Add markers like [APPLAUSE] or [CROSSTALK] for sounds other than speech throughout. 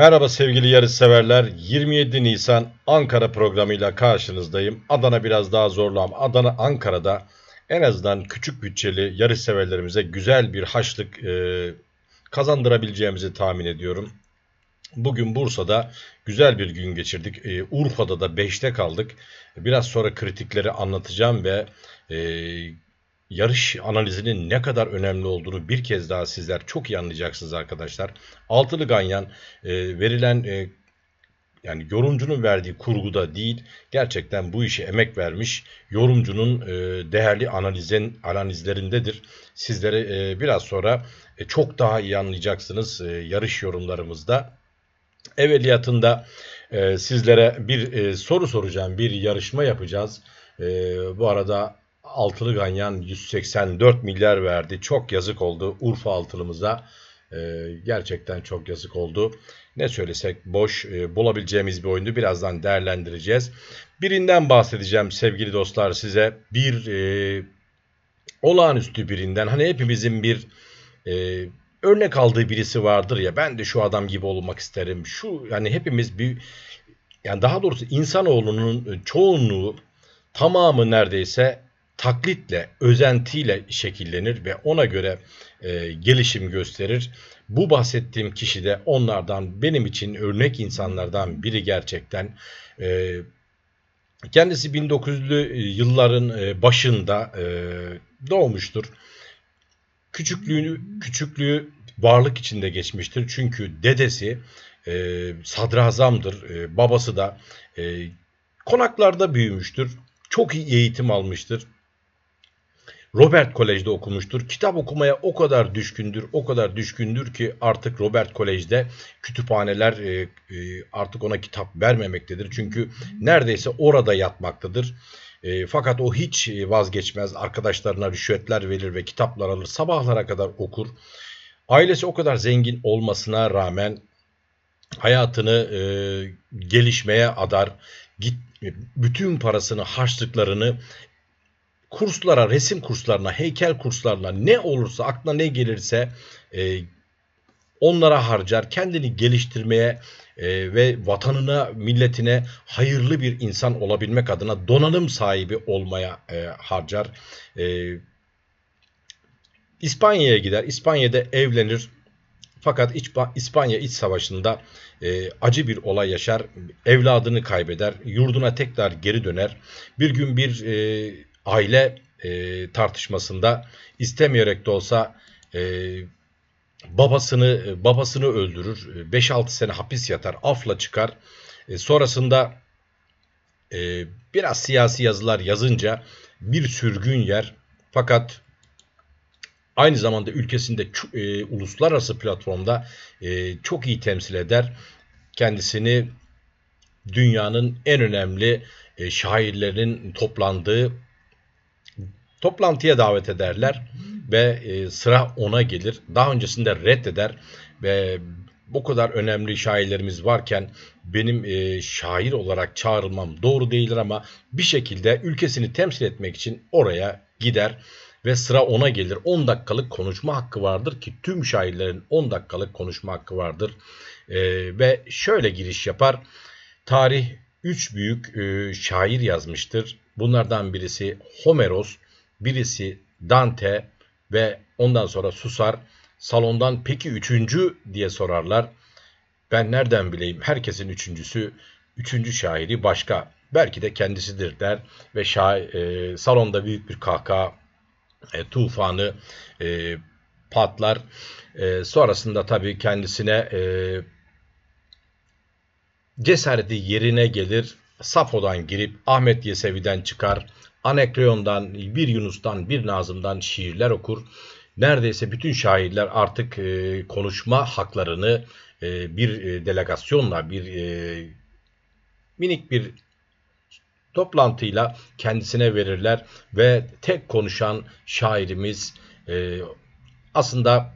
Merhaba sevgili yarışseverler. 27 Nisan Ankara programıyla karşınızdayım. Adana biraz daha zorlu ama Adana Ankara'da en azından küçük bütçeli yarışseverlerimize güzel bir haşlık e, kazandırabileceğimizi tahmin ediyorum. Bugün Bursa'da güzel bir gün geçirdik. E, Urfa'da da 5'te kaldık. Biraz sonra kritikleri anlatacağım ve e, yarış analizinin ne kadar önemli olduğunu bir kez daha sizler çok iyi anlayacaksınız arkadaşlar. Altılı Ganyan e, verilen e, yani yorumcunun verdiği kurguda değil gerçekten bu işe emek vermiş yorumcunun e, değerli analizin analizlerindedir. Sizlere e, biraz sonra e, çok daha iyi anlayacaksınız e, yarış yorumlarımızda. Evveliyatında e, sizlere bir e, soru soracağım, bir yarışma yapacağız. E, bu arada altılı ganyan 184 milyar verdi. Çok yazık oldu Urfa altılımıza. E, gerçekten çok yazık oldu. Ne söylesek boş e, bulabileceğimiz bir oyundu. Birazdan değerlendireceğiz. Birinden bahsedeceğim sevgili dostlar size. Bir e, olağanüstü birinden. Hani hepimizin bir e, örnek aldığı birisi vardır ya ben de şu adam gibi olmak isterim. Şu yani hepimiz bir yani daha doğrusu insanoğlunun çoğunluğu tamamı neredeyse taklitle, özentiyle şekillenir ve ona göre e, gelişim gösterir. Bu bahsettiğim kişi de onlardan benim için örnek insanlardan biri gerçekten. E, kendisi 1900'lü yılların e, başında e, doğmuştur. Küçüklüğünü, küçüklüğü varlık içinde geçmiştir. Çünkü dedesi e, sadrazamdır. E, babası da e, konaklarda büyümüştür. Çok iyi eğitim almıştır. Robert Kolej'de okumuştur. Kitap okumaya o kadar düşkündür, o kadar düşkündür ki artık Robert Kolej'de kütüphaneler e, e, artık ona kitap vermemektedir. Çünkü neredeyse orada yatmaktadır. E, fakat o hiç vazgeçmez. Arkadaşlarına rüşvetler verir ve kitaplar alır. Sabahlara kadar okur. Ailesi o kadar zengin olmasına rağmen hayatını gelişmeye adar. Git, bütün parasını, harçlıklarını kurslara, resim kurslarına, heykel kurslarına ne olursa aklına ne gelirse e, onlara harcar. Kendini geliştirmeye e, ve vatanına, milletine hayırlı bir insan olabilmek adına donanım sahibi olmaya e, harcar. E, İspanya'ya gider. İspanya'da evlenir. Fakat İç, İspanya İç Savaşı'nda e, acı bir olay yaşar. Evladını kaybeder. Yurduna tekrar geri döner. Bir gün bir e, aile e, tartışmasında istemeyerek de olsa e, babasını babasını öldürür. 5-6 sene hapis yatar. Afla çıkar. E, sonrasında e, biraz siyasi yazılar yazınca bir sürgün yer. Fakat aynı zamanda ülkesinde e, uluslararası platformda e, çok iyi temsil eder. Kendisini dünyanın en önemli e, şairlerin toplandığı Toplantıya davet ederler ve e, sıra ona gelir. Daha öncesinde reddeder ve bu kadar önemli şairlerimiz varken benim e, şair olarak çağrılmam doğru değildir ama bir şekilde ülkesini temsil etmek için oraya gider ve sıra ona gelir. 10 dakikalık konuşma hakkı vardır ki tüm şairlerin 10 dakikalık konuşma hakkı vardır. E, ve şöyle giriş yapar. Tarih 3 büyük şair yazmıştır. Bunlardan birisi Homeros, birisi Dante ve ondan sonra susar. Salondan peki üçüncü diye sorarlar. Ben nereden bileyim herkesin üçüncüsü, üçüncü şairi başka. Belki de kendisidir der ve şair, e, salonda büyük bir kahkaha e, tufanı e, patlar. E, sonrasında tabii kendisine e, cesareti yerine gelir. Safo'dan girip Ahmet Yesevi'den çıkar. Anekreon'dan, bir Yunus'tan, bir Nazım'dan şiirler okur. Neredeyse bütün şairler artık e, konuşma haklarını e, bir e, delegasyonla, bir e, minik bir toplantıyla kendisine verirler ve tek konuşan şairimiz e, aslında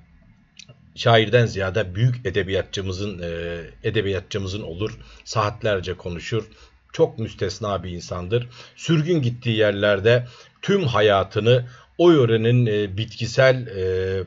şairden ziyade büyük edebiyatçımızın e, edebiyatçımızın olur. Saatlerce konuşur çok müstesna bir insandır. Sürgün gittiği yerlerde tüm hayatını o yörenin e, bitkisel e,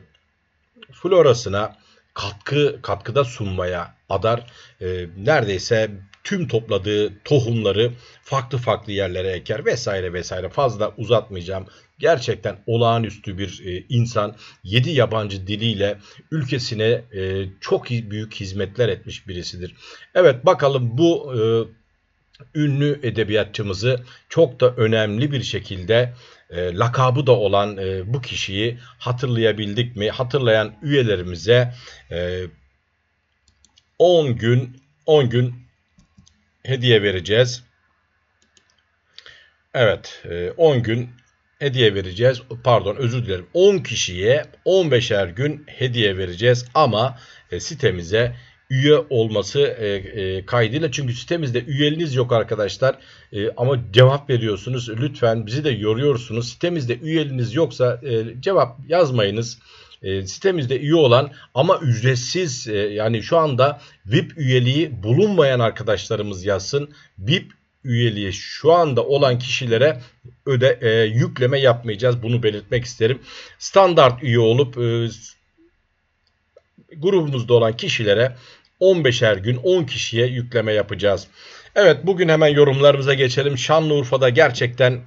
florasına, katkı katkıda sunmaya adar. E, neredeyse tüm topladığı tohumları farklı farklı yerlere eker vesaire vesaire fazla uzatmayacağım. Gerçekten olağanüstü bir e, insan. 7 yabancı diliyle ülkesine e, çok büyük hizmetler etmiş birisidir. Evet bakalım bu e, ünlü edebiyatçımızı çok da önemli bir şekilde e, lakabı da olan e, bu kişiyi hatırlayabildik mi? Hatırlayan üyelerimize e, 10 gün 10 gün hediye vereceğiz. Evet, 10 e, gün hediye vereceğiz. Pardon, özür dilerim. 10 kişiye 15'er gün hediye vereceğiz ama e, sitemize üye olması e, e, kaydıyla. Çünkü sitemizde üyeliğiniz yok arkadaşlar. E, ama cevap veriyorsunuz. Lütfen bizi de yoruyorsunuz. Sitemizde üyeliğiniz yoksa e, cevap yazmayınız. E, sitemizde üye olan ama ücretsiz e, yani şu anda VIP üyeliği bulunmayan arkadaşlarımız yazsın. VIP üyeliği şu anda olan kişilere öde e, yükleme yapmayacağız. Bunu belirtmek isterim. Standart üye olup e, grubumuzda olan kişilere 15'er gün 10 kişiye yükleme yapacağız. Evet bugün hemen yorumlarımıza geçelim. Şanlıurfa'da gerçekten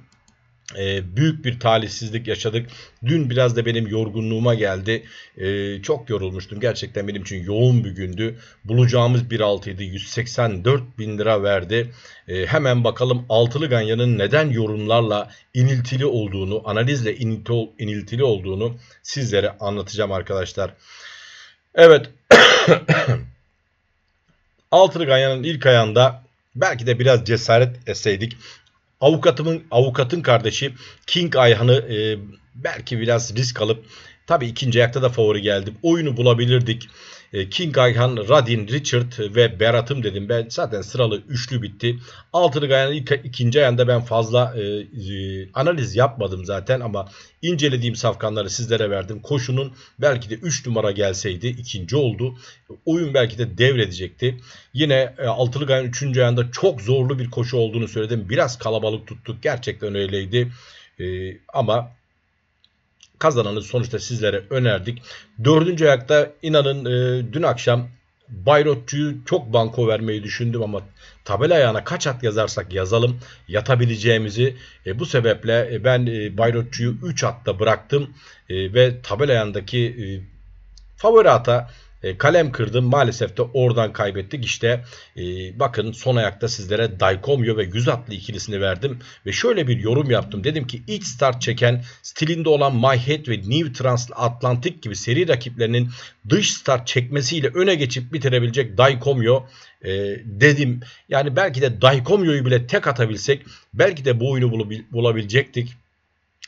e, büyük bir talihsizlik yaşadık. Dün biraz da benim yorgunluğuma geldi. E, çok yorulmuştum. Gerçekten benim için yoğun bir gündü. Bulacağımız bir altıydı. 184 bin lira verdi. E, hemen bakalım altılı ganyanın neden yorumlarla iniltili olduğunu, analizle iniltili olduğunu sizlere anlatacağım arkadaşlar. Evet. [CLEARS THROAT] Altılı ilk ayağında belki de biraz cesaret etseydik Avukatımın avukatın kardeşi King Ayhan'ı e, belki biraz risk alıp tabii ikinci ayakta da favori geldim. Oyunu bulabilirdik. E, King Ayhan, Radin, Richard ve Berat'ım dedim. Ben zaten sıralı üçlü bitti. Altılı Gayan'ın ilk, ikinci ayında ben fazla e, e, analiz yapmadım zaten ama incelediğim safkanları sizlere verdim. Koşunun belki de 3 numara gelseydi ikinci oldu. Oyun belki de devredecekti. Yine e, Altılı Gayan 3. ayında çok zorlu bir koşu olduğunu söyledim. Biraz kalabalık tuttuk. Gerçekten öyleydi. E, ama kazananı sonuçta sizlere önerdik. Dördüncü ayakta inanın e, dün akşam Bayrotçu'yu çok banko vermeyi düşündüm ama tabela ayağına kaç at yazarsak yazalım yatabileceğimizi e, bu sebeple e, ben e, Bayrotçu'yu 3 atta bıraktım e, ve tabela ayağındaki e, favori ata e, kalem kırdım. Maalesef de oradan kaybettik. İşte e, bakın son ayakta sizlere Daikomyo ve 100 atlı ikilisini verdim. Ve şöyle bir yorum yaptım. Dedim ki ilk start çeken stilinde olan My ve New Transatlantic gibi seri rakiplerinin dış start çekmesiyle öne geçip bitirebilecek Daikomyo e, dedim. Yani belki de Daikomyo'yu bile tek atabilsek belki de bu oyunu bulabilecektik.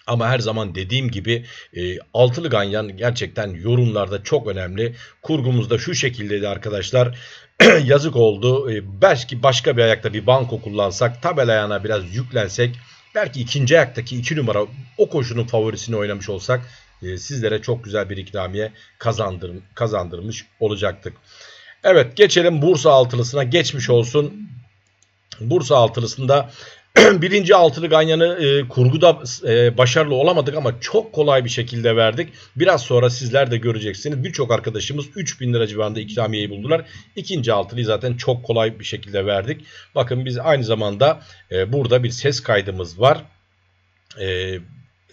Ama her zaman dediğim gibi e, altılı ganyan gerçekten yorumlarda çok önemli. Kurgumuzda şu şekildeydi arkadaşlar. [CLEARS THROAT] Yazık oldu. E, belki başka bir ayakta bir banko kullansak tabel ayağına biraz yüklensek belki ikinci ayaktaki iki numara o koşunun favorisini oynamış olsak e, sizlere çok güzel bir ikramiye kazandır, kazandırmış olacaktık. Evet geçelim Bursa altılısına geçmiş olsun. Bursa altılısında [CLEARS THROAT] birinci altılı ganyanı e, kurguda e, başarılı olamadık ama çok kolay bir şekilde verdik. Biraz sonra sizler de göreceksiniz. Birçok arkadaşımız 3000 lira civarında ikramiyeyi buldular. İkinci altılıyı zaten çok kolay bir şekilde verdik. Bakın biz aynı zamanda e, burada bir ses kaydımız var. E,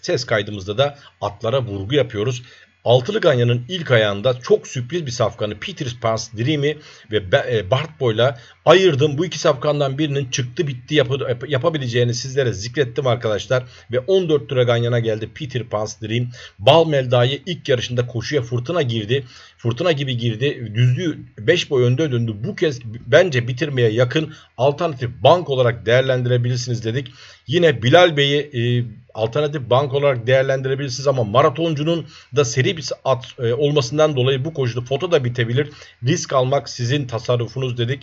ses kaydımızda da atlara vurgu yapıyoruz. Altılı Ganyan'ın ilk ayağında çok sürpriz bir safkanı Peter Pans Dreamy ve e, Bart Boy'la ayırdım. Bu iki safkandan birinin çıktı bitti yap yapabileceğini sizlere zikrettim arkadaşlar. Ve 14 lira Ganyan'a geldi Peter Pans Dream. Bal Melda'yı ilk yarışında koşuya fırtına girdi. Fırtına gibi girdi. Düzlüğü 5 boy önde döndü. Bu kez bence bitirmeye yakın alternatif bank olarak değerlendirebilirsiniz dedik. Yine Bilal Bey'i e, alternatif bank olarak değerlendirebilirsiniz ama maratoncunun da seri bir at e, olmasından dolayı bu koşuda foto da bitebilir. Risk almak sizin tasarrufunuz dedik.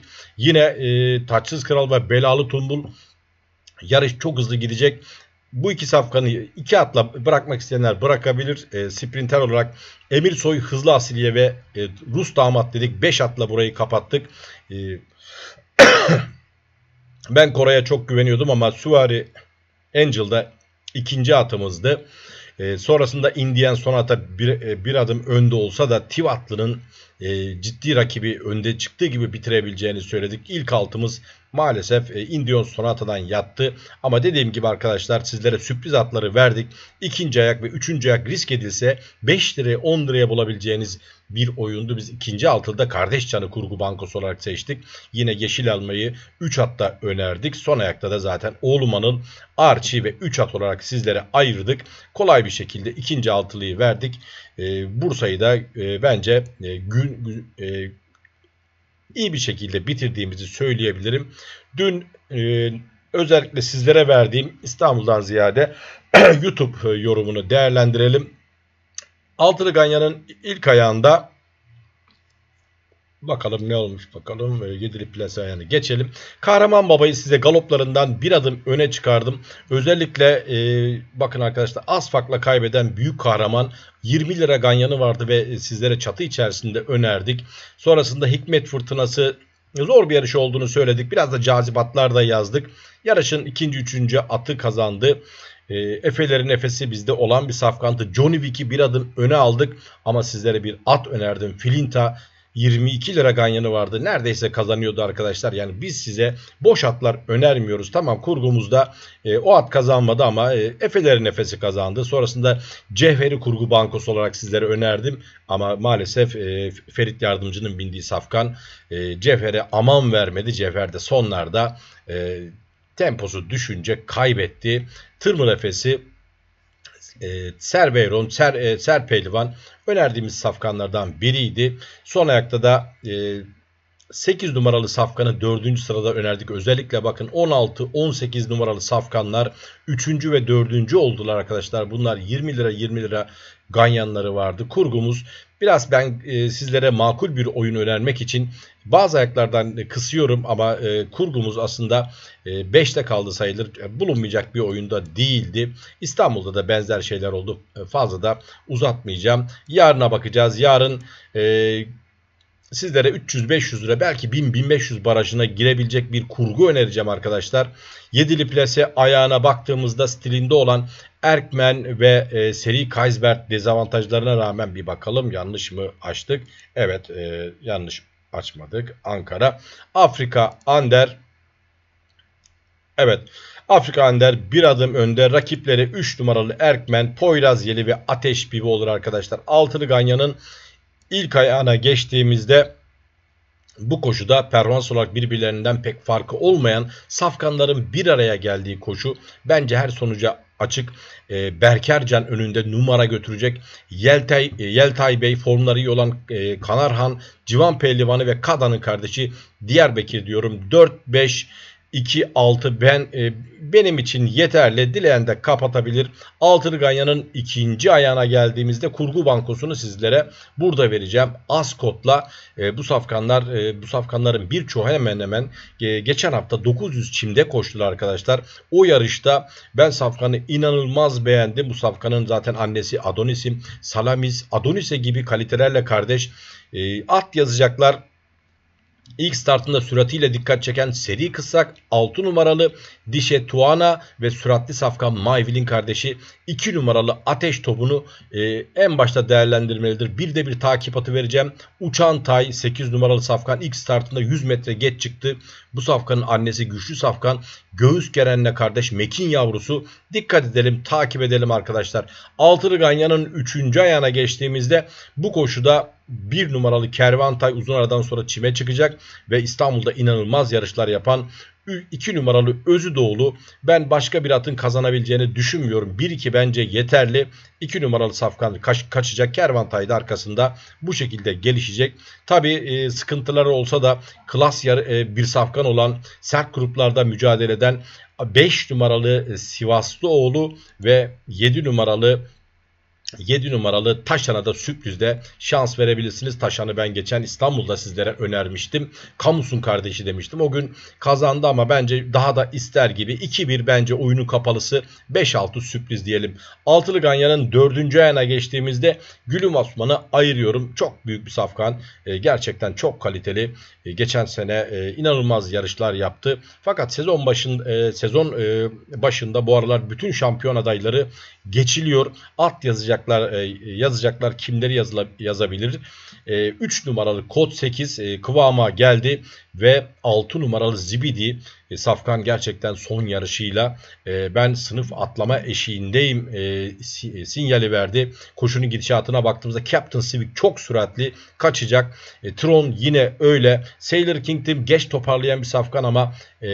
E, Taçsız Kral ve Belalı Tumbul yarış çok hızlı gidecek. Bu iki safkanı iki atla bırakmak isteyenler bırakabilir. E, sprinter olarak Emir Soy, Hızlı Asiliye ve e, Rus Damat dedik. 5 atla burayı kapattık. E, [COUGHS] ben Koray'a çok güveniyordum ama Suvari Angel'da ikinci atımızdı. E, sonrasında Indian Sonata bir, e, bir adım önde olsa da Tivatlı'nın e, ciddi rakibi önde çıktığı gibi bitirebileceğini söyledik. İlk altımız maalesef e, Indian Sonata'dan yattı. Ama dediğim gibi arkadaşlar sizlere sürpriz atları verdik. İkinci ayak ve üçüncü ayak risk edilse 5 liraya 10 liraya bulabileceğiniz bir oyundu. Biz ikinci altıda kardeş canı kurgu bankosu olarak seçtik. Yine yeşil almayı 3 hatta önerdik. Son ayakta da zaten Oğluman'ın Archie ve 3 at olarak sizlere ayırdık. Kolay bir şekilde ikinci altılıyı verdik. E, Bursa'yı da e, bence e, gün iyi bir şekilde bitirdiğimizi söyleyebilirim. Dün e, özellikle sizlere verdiğim İstanbul'dan ziyade [CLEARS THROAT] YouTube yorumunu değerlendirelim. Altılı Ganyan'ın ilk ayağında Bakalım ne olmuş bakalım. Yedili plase ayağını geçelim. Kahraman Baba'yı size galoplarından bir adım öne çıkardım. Özellikle e, bakın arkadaşlar az farkla kaybeden büyük kahraman 20 lira ganyanı vardı ve sizlere çatı içerisinde önerdik. Sonrasında Hikmet Fırtınası zor bir yarış olduğunu söyledik. Biraz da cazibatlar da yazdık. Yarışın ikinci üçüncü atı kazandı. E, Efe'lerin Efe'si bizde olan bir safkantı. Johnny Wick'i bir adım öne aldık. Ama sizlere bir at önerdim. Filinta 22 lira ganyanı vardı. Neredeyse kazanıyordu arkadaşlar. Yani biz size boş atlar önermiyoruz. Tamam kurgumuzda e, o at kazanmadı ama e, Efe'lerin nefesi kazandı. Sonrasında Cevheri Kurgu Bankosu olarak sizlere önerdim. Ama maalesef e, Ferit Yardımcı'nın bindiği safkan e, Cevher'e aman vermedi. Cevher de sonlarda e, temposu düşünce kaybetti. Tırmıl Efesi e, Serveyron, Ser, e, Serpehlivan önerdiğimiz safkanlardan biriydi. Son ayakta da e, 8 numaralı safkanı 4. sırada önerdik. Özellikle bakın 16-18 numaralı safkanlar 3. ve 4. oldular arkadaşlar. Bunlar 20 lira 20 lira ganyanları vardı. Kurgumuz biraz ben e, sizlere makul bir oyun önermek için bazı ayaklardan kısıyorum ama e, kurgumuz aslında 5'te e, kaldı sayılır. E, bulunmayacak bir oyunda değildi. İstanbul'da da benzer şeyler oldu. E, fazla da uzatmayacağım. Yarına bakacağız. Yarın e, sizlere 300-500 lira belki 1000-1500 barajına girebilecek bir kurgu önereceğim arkadaşlar. Yedili plase ayağına baktığımızda stilinde olan Erkmen ve e, seri Kaisbert dezavantajlarına rağmen bir bakalım yanlış mı açtık? Evet e, yanlış açmadık. Ankara. Afrika Ander. Evet. Afrika Ander bir adım önde. Rakipleri 3 numaralı Erkmen, Poyraz Yeli ve Ateş Pivi olur arkadaşlar. Altılı Ganyan'ın ilk ayağına geçtiğimizde bu koşuda performans olarak birbirlerinden pek farkı olmayan safkanların bir araya geldiği koşu bence her sonuca açık. E, Berkercan önünde numara götürecek. Yeltay, e, Yeltay Bey formları iyi olan e, Kanarhan, Civan Pehlivanı ve Kada'nın kardeşi Diyarbakır diyorum. 4-5 2-6 ben e, benim için yeterli. Dileyen de kapatabilir. Altılı Ganyan'ın ikinci ayağına geldiğimizde kurgu bankosunu sizlere burada vereceğim. Ascot'la e, bu safkanlar e, bu safkanların birçoğu hemen hemen e, geçen hafta 900 çimde koştular arkadaşlar. O yarışta ben safkanı inanılmaz beğendim. Bu safkanın zaten annesi Adonis'im. Salamis, Adonis'e gibi kalitelerle kardeş e, at yazacaklar İlk startında süratiyle dikkat çeken seri kıssak 6 numaralı Dişe Tuana ve süratli safkan Mayvil'in kardeşi 2 numaralı Ateş topunu e, en başta değerlendirmelidir. Bir de bir takip atı vereceğim. Uçan Tay 8 numaralı safkan ilk startında 100 metre geç çıktı. Bu safkanın annesi güçlü safkan göğüs gerenle kardeş Mekin yavrusu. Dikkat edelim takip edelim arkadaşlar. Altılı Ganyan'ın 3. ayağına geçtiğimizde bu koşuda bir numaralı Kervantay uzun aradan sonra çime çıkacak ve İstanbul'da inanılmaz yarışlar yapan 2 numaralı Özü Doğulu ben başka bir atın kazanabileceğini düşünmüyorum. 1-2 bence yeterli. 2 numaralı Safkan kaç, kaçacak. Kervantay da arkasında bu şekilde gelişecek. Tabi e, sıkıntıları olsa da klas yarı, e, bir safkan olan sert gruplarda mücadele eden 5 numaralı Sivaslıoğlu ve 7 numaralı 7 numaralı Taşan'a da sürprizde şans verebilirsiniz. Taşan'ı ben geçen İstanbul'da sizlere önermiştim. Kamus'un kardeşi demiştim. O gün kazandı ama bence daha da ister gibi. 2-1 bence oyunun kapalısı 5-6 sürpriz diyelim. Altılı Ganyan'ın 4. ayağına geçtiğimizde Gülüm Osman'ı ayırıyorum. Çok büyük bir safkan. E, gerçekten çok kaliteli. E, geçen sene e, inanılmaz yarışlar yaptı. Fakat sezon başın sezon başında bu aralar bütün şampiyon adayları geçiliyor. At yazacaklar e, yazacaklar kimleri yazıla, yazabilir. 3 numaralı kod 8 e, kıvama geldi ve 6 numaralı Zibidi e, Safkan gerçekten son yarışıyla e, ben sınıf atlama eşiğindeyim e, si- sinyali verdi. Koşunun gidişatına baktığımızda Captain Civic çok süratli kaçacak. E, Tron yine öyle. Sailor Kingdom geç toparlayan bir Safkan ama e,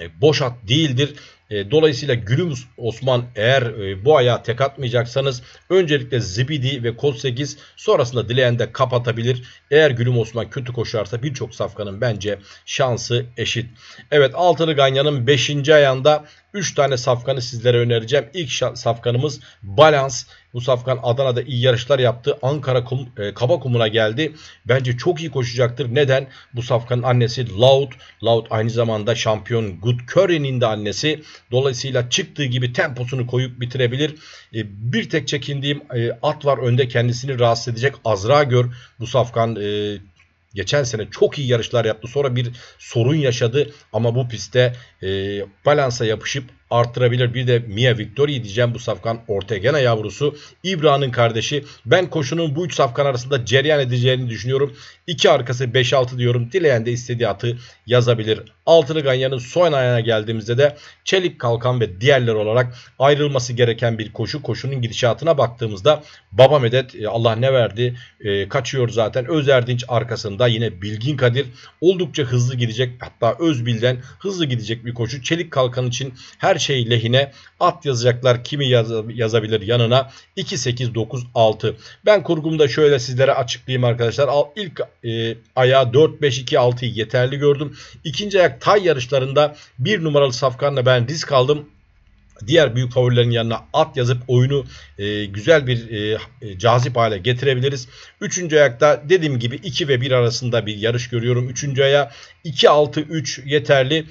e, boş at değildir. E, dolayısıyla Gülüm Osman eğer e, bu ayağa tek atmayacaksanız öncelikle Zibidi ve Kod 8 sonrasında dileyen de kapatabilir. Eğer Gülüm Osman kötü koşarsa birçok safkanın bence şansı eşit. Evet Altılı Ganyan'ın 5. ayağında 3 tane safkanı sizlere önereceğim. İlk safkanımız Balans. Bu safkan Adana'da iyi yarışlar yaptı. Ankara kum, e, Kaba Kumuna geldi. Bence çok iyi koşacaktır. Neden? Bu safkanın annesi Loud. Loud aynı zamanda şampiyon Good Curry'nin de annesi. Dolayısıyla çıktığı gibi temposunu koyup bitirebilir. E, bir tek çekindiğim e, at var önde kendisini rahatsız edecek. Azra Gör. Bu safkan e, Geçen sene çok iyi yarışlar yaptı. Sonra bir sorun yaşadı ama bu pistte balansa yapışıp arttırabilir. Bir de Mia Victoria diyeceğim bu safkan Ortegana yavrusu. İbra'nın kardeşi. Ben koşunun bu üç safkan arasında cereyan edeceğini düşünüyorum. İki arkası 5-6 diyorum. Dileyen de istediği atı yazabilir. Altılı Ganyan'ın son ayağına geldiğimizde de Çelik Kalkan ve diğerleri olarak ayrılması gereken bir koşu. Koşunun gidişatına baktığımızda Baba Medet e, Allah ne verdi e, kaçıyor zaten. Öz Erdinç arkasında yine Bilgin Kadir oldukça hızlı gidecek. Hatta Özbil'den hızlı gidecek bir koşu. Çelik Kalkan için her şey lehine at yazacaklar. Kimi yaz, yazabilir yanına? 2, 8, 9, 6. Ben kurgumda şöyle sizlere açıklayayım arkadaşlar. Al, ilk e, ayağı 4, 5, 2, 6'yı yeterli gördüm. İkinci ayak tay yarışlarında bir numaralı safkanla ben risk aldım diğer büyük favorilerin yanına at yazıp oyunu e, güzel bir e, e cazip hale getirebiliriz. Üçüncü ayakta dediğim gibi 2 ve 1 arasında bir yarış görüyorum. Üçüncü aya 2-6-3 yeterli.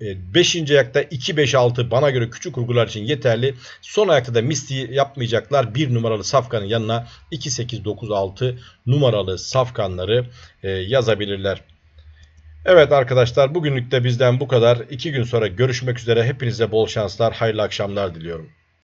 E, beşinci ayakta 2-5-6 bana göre küçük kurgular için yeterli. Son ayakta da Misty yapmayacaklar. Bir numaralı safkanın yanına 2-8-9-6 numaralı safkanları e, yazabilirler. Evet arkadaşlar bugünlük de bizden bu kadar. İki gün sonra görüşmek üzere. Hepinize bol şanslar, hayırlı akşamlar diliyorum.